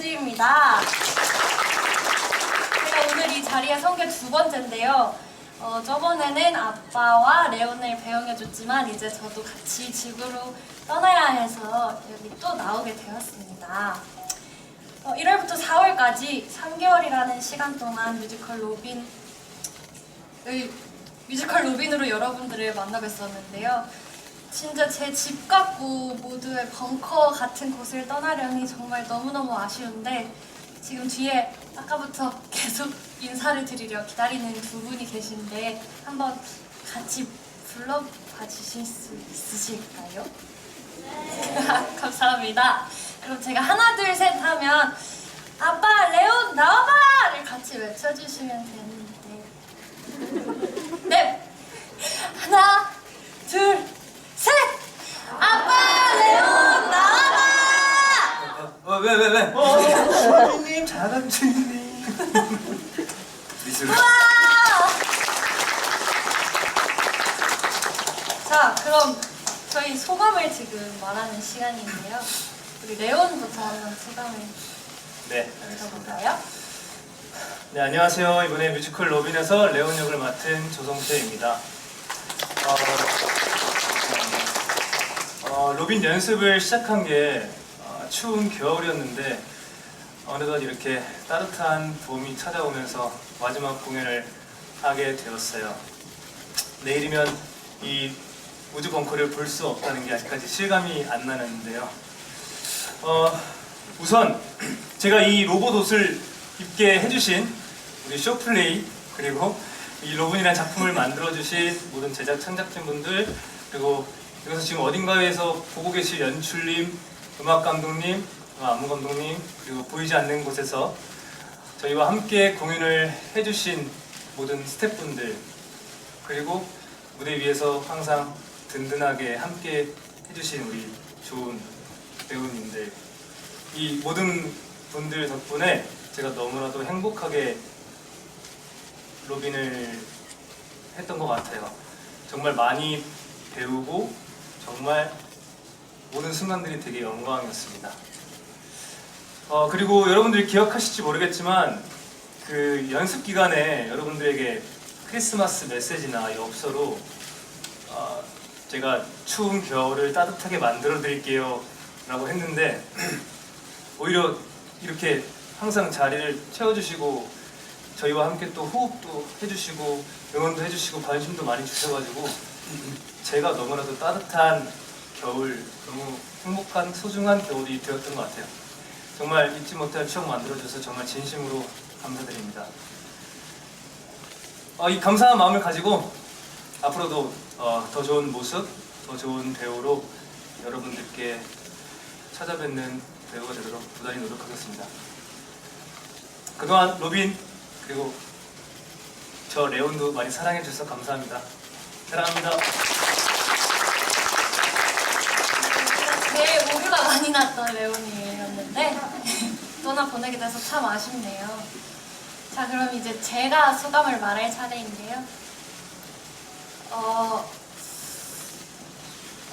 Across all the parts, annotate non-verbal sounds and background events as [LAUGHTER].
맡은 정현지입니다. 제가 오늘 이 자리에 선 게 두 번째인데요. 어, 저번에는 아빠와 레온을 배웅해줬지만 이제 저도 같이 집으로 떠나야 해서 여기 또 나오게 되었습니다. 어, 1월부터 4월까지 3개월이라는 시간 동안 뮤지컬 로빈을 뮤지컬 로빈으로 여러분들을 만나 뵀었는데요. 진짜 제 집 같고 모두의 벙커 같은 곳을 떠나려니 정말 너무너무 아쉬운데 지금 뒤에 아까부터 [LAUGHS] 계속 인사를 드리려 기다리는 두 분이 계신데 한번 같이 불러봐 주실 수 있으실까요? [LAUGHS] 감사합니다. 그럼 제가 하나 둘 셋 하면 아빠 레온 나와봐를 같이 외쳐주시면 되는데 [LAUGHS] 네 하나 둘 왜, 왜, 왜? 어, 주인님, 잘한 주인님. [LAUGHS] 미술. 우와 자 그럼 저희 소감을 지금 말하는 시간인데요 우리 레온부터 한번 소감을 네, 알겠습니다. 들어볼까요? 네, 안녕하세요. 이번에 뮤지컬 로빈에서 레온 역을 맡은 조성태입니다. 어, 음, 어, 로빈 연습을 시작한 게 어, 추운 겨울이었는데 어느덧 이렇게 따뜻한 봄이 찾아오면서 마지막 공연을 하게 되었어요. 내일이면 이 우주 벙커를 볼 수 없다는 게 아직까지 실감이 안 나는데요. 어, 우선 제가 이 로봇 옷을 입게 해주신 우리 쇼플레이 그리고 이 로봇이라는 작품을 만들어주신 모든 제작 창작진분들 그리고 여기서 지금 어딘가에서 보고 계실 연출님, 음악 감독님, 안무 감독님 그리고 보이지 않는 곳에서 저희와 함께 공연을 해주신 모든 스태프분들 그리고 무대 위에서 항상 든든하게 함께 해주신 우리 좋은 배우님들 이 모든 분들 덕분에 제가 너무나도 행복하게 로빈을 했던 것 같아요. 정말 많이 배우고 정말 모든 순간들이 되게 영광이었습니다. 어, 그리고 여러분들이 기억하실지 모르겠지만 그 연습 기간에 여러분들에게 크리스마스 메시지나 엽서로 어, 제가 추운 겨울을 따뜻하게 만들어 드릴게요 라고 했는데 [CLEARS THROAT] 오히려 이렇게 항상 자리를 채워주시고 저희와 함께 또 호흡도 해주시고 응원도 해주시고 관심도 많이 주셔가지고 제가 너무나도 따뜻한 겨울 너무 행복한 소중한 겨울이 되었던 것 같아요. 정말 잊지 못할 추억 만들어줘서 정말 진심으로 감사드립니다. 어, 이 감사한 마음을 가지고 앞으로도 어, 더 좋은 모습, 더 좋은 배우로 여러분들께 찾아뵙는 배우가 되도록 부단히 노력하겠습니다. 그동안 로빈 그리고 저 레온도 많이 사랑해 주셔서 감사합니다. 사랑합니다. 오류가 많이 났던 레온이었는데 [LAUGHS] 떠나 보내게 돼서 참 아쉽네요. 자 그럼 이제 제가 소감을 말할 차례인데요. 어,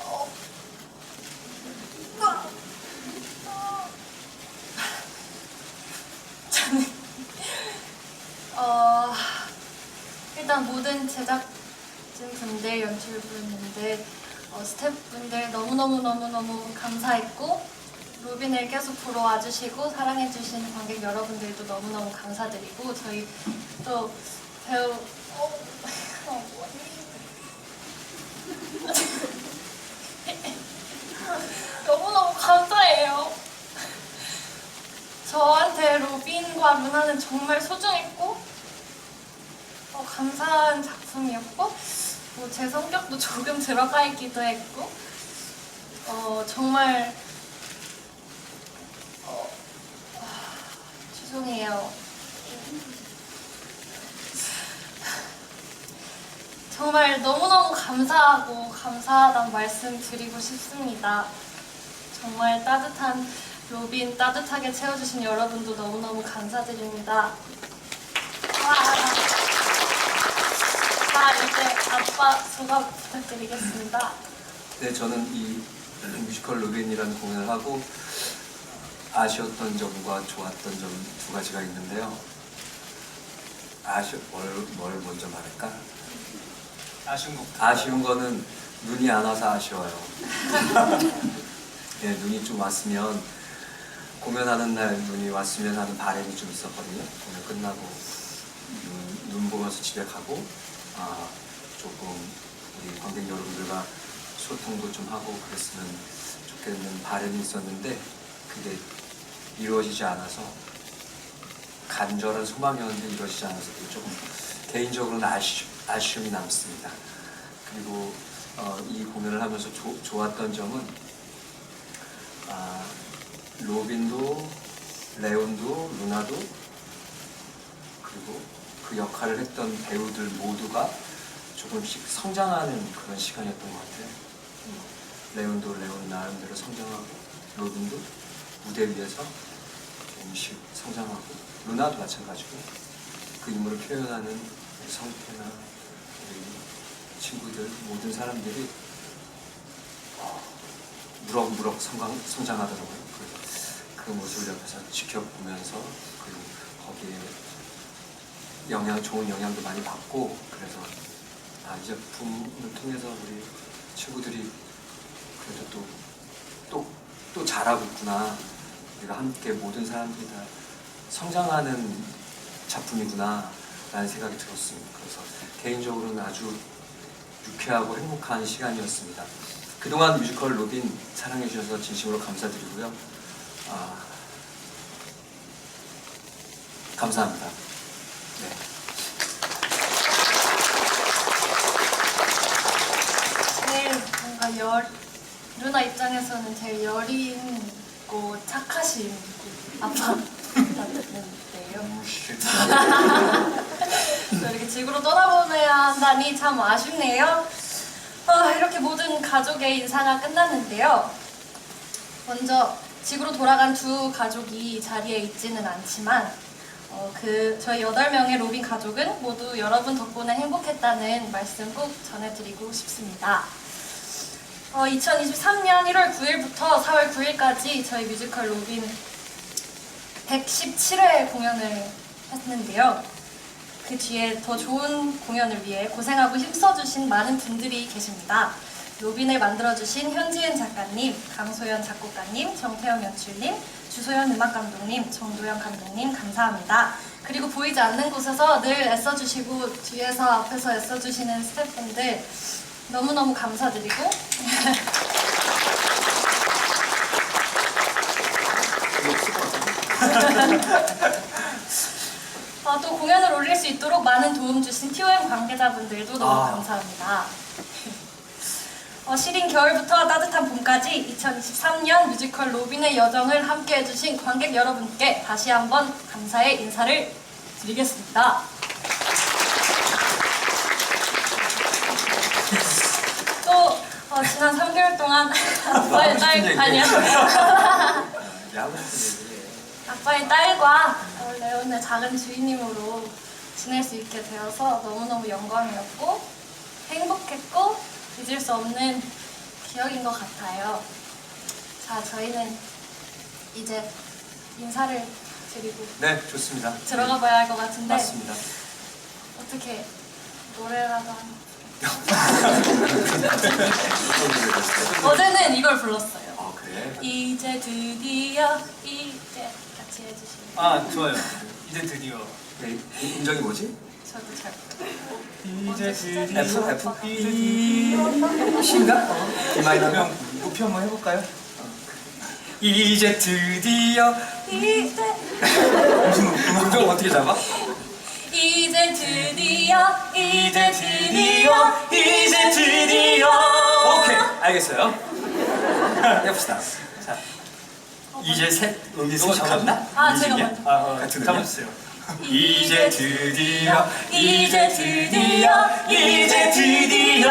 어, 어, 저는 어, 일단 모든 제작진 분들, 연출분들, 어, 스태프분들 너무너무너무너무 감사했고 로빈을 계속 보러 와주시고 사랑해주시는 관객 여러분들도 너무너무 감사드리고 저희 또 배우 어, [LAUGHS] 어, [LAUGHS] 너무너무 감사해요. 저한테 로빈과 루나는 정말 소중했고 어, 감사한 작품이었고 뭐제 성격도 [LAUGHS] 조금 들어가 있기도 했고 어, 정말 어, 아, 죄송해요. 정말 너무너무 감사하고 감사하다는 말씀 드리고 싶습니다. 정말 따뜻한 로빈 따뜻하게 채워주신 여러분도 너무너무 감사드립니다. 와. 아빠 소감 부탁드리겠습니다. 네, 저는 이 뮤지컬 로빈이라는 공연을 하고 아쉬웠던 점과 좋았던 점 두 가지가 있는데요. 아쉬 뭘, 뭘 먼저 말할까? 아쉬운 거. 아쉬운 거는 눈이 안 와서 아쉬워요. 예, [LAUGHS] 눈이 좀 왔으면 공연하는 날 눈이 왔으면 하는 바람이 좀 있었거든요. 공연 끝나고 눈, 눈 보면서 집에 가고 아, 조금 우리 관객 여러분들과 소통도 좀 하고 그랬으면 좋겠는 바람이 있었는데 그게 이루어지지 않아서 간절한 소망이었는데 이루어지지 않아서 조금 개인적으로는 아쉬, 아쉬움이 남습니다. 그리고 어, 이 공연을 하면서 조- 좋았던 점은 아, 로빈도 레온도 루나도 그리고 그 역할을 했던 배우들 모두가 조금씩 성장하는 그런 시간이었던 것 같아요. 음, 레온도 레온 나름대로 성장하고 로빈도 무대 위에서 조금씩 성장하고 루나도 마찬가지고 그 인물을 표현하는 성태나 우리 친구들 모든 사람들이 어, 무럭무럭 성장, 성장하더라고요. 그래서 그 모습을 옆에서 지켜보면서 그리고 거기에 영향 좋은 영향도 많이 받고 그래서 아, 이 작품을 통해서 우리 친구들이 그래도 또 또, 또 잘하고 있구나. 우리가 함께 모든 사람들이 다 성장하는 작품이구나 라는 생각이 들었습니다. 그래서 개인적으로는 아주 유쾌하고 행복한 시간이었습니다. 그동안 뮤지컬 로빈 사랑해 주셔서 진심으로 감사드리고요. 아, 감사합니다. 네. 제일 뭔가 열 누나 입장에서는 제일 여린 고 착하신 아빠 같은데요. 무시. 또 이렇게 지구로 떠나보내야 한다니 참 아쉽네요. 아, 이렇게 모든 가족의 인사가 끝났는데요. 먼저 지구로 돌아간 두 가족이 자리에 있지는 않지만 어, 그 저희 8명의 로빈 가족은 모두 여러분 덕분에 행복했다는 말씀 꼭 전해드리고 싶습니다. 어, 2023년 1월 9일부터 4월 9일까지 저희 뮤지컬 로빈 117회 공연을 했는데요. 그 뒤에 더 좋은 공연을 위해 고생하고 힘써주신 많은 분들이 계십니다. 로빈을 만들어주신 현지은 작가님, 강소연 작곡가님, 정태영 연출님, 주소연 음악감독님, 정도영 감독님 감사합니다. 그리고 보이지 않는 곳에서 늘 애써주시고 뒤에서 앞에서 애써주시는 스태프분들 너무너무 감사드리고 아, 또 공연을 올릴 수 있도록 많은 도움 주신 TOM 관계자분들도 너무 아. 감사합니다. 어, 시린 겨울부터 따뜻한 봄까지 2023년 뮤지컬 로빈의 여정을 함께 해주신 관객 여러분께 다시 한번 감사의 인사를 드리겠습니다. 또 어, 지난 3개월 동안 아빠의 딸. 아니야 야구 싶은 얘기. 아빠의 딸과 어, 레온의 작은 주인님으로 지낼 수 있게 되어서 너무너무 영광이었고 행복했고 잊을 수 없는 기억인 것 같아요. 자, 저희는 이제 인사를 드리고 네, 좋습니다. 들어가 봐야 할 것 같은데 맞습니다. 어떻게 노래라도 한... [LAUGHS] 어제는 이걸 불렀어요. 아 그래? 이제 드디어 이제 같이 해주시면 아 좋아요. 이제 드디어. 네, 이- 음정이 뭐지? 저도 잘 이제 드디어. F F 이 C인가? D 마이너 형 높이 한번 해볼까요? 이제 드디어 이제 [LAUGHS] 음정 어떻게 잡아? 이제 드디어 이제 드디어 이제 드디어 오케이 알겠어요. [LAUGHS] 해봅시다. 자 이제 셋 음이 셋이 잡았나? 아, 제가? 먼저. 아, 어, 잡아주세요. 이제 드디어 이제 드디어 이제 드디어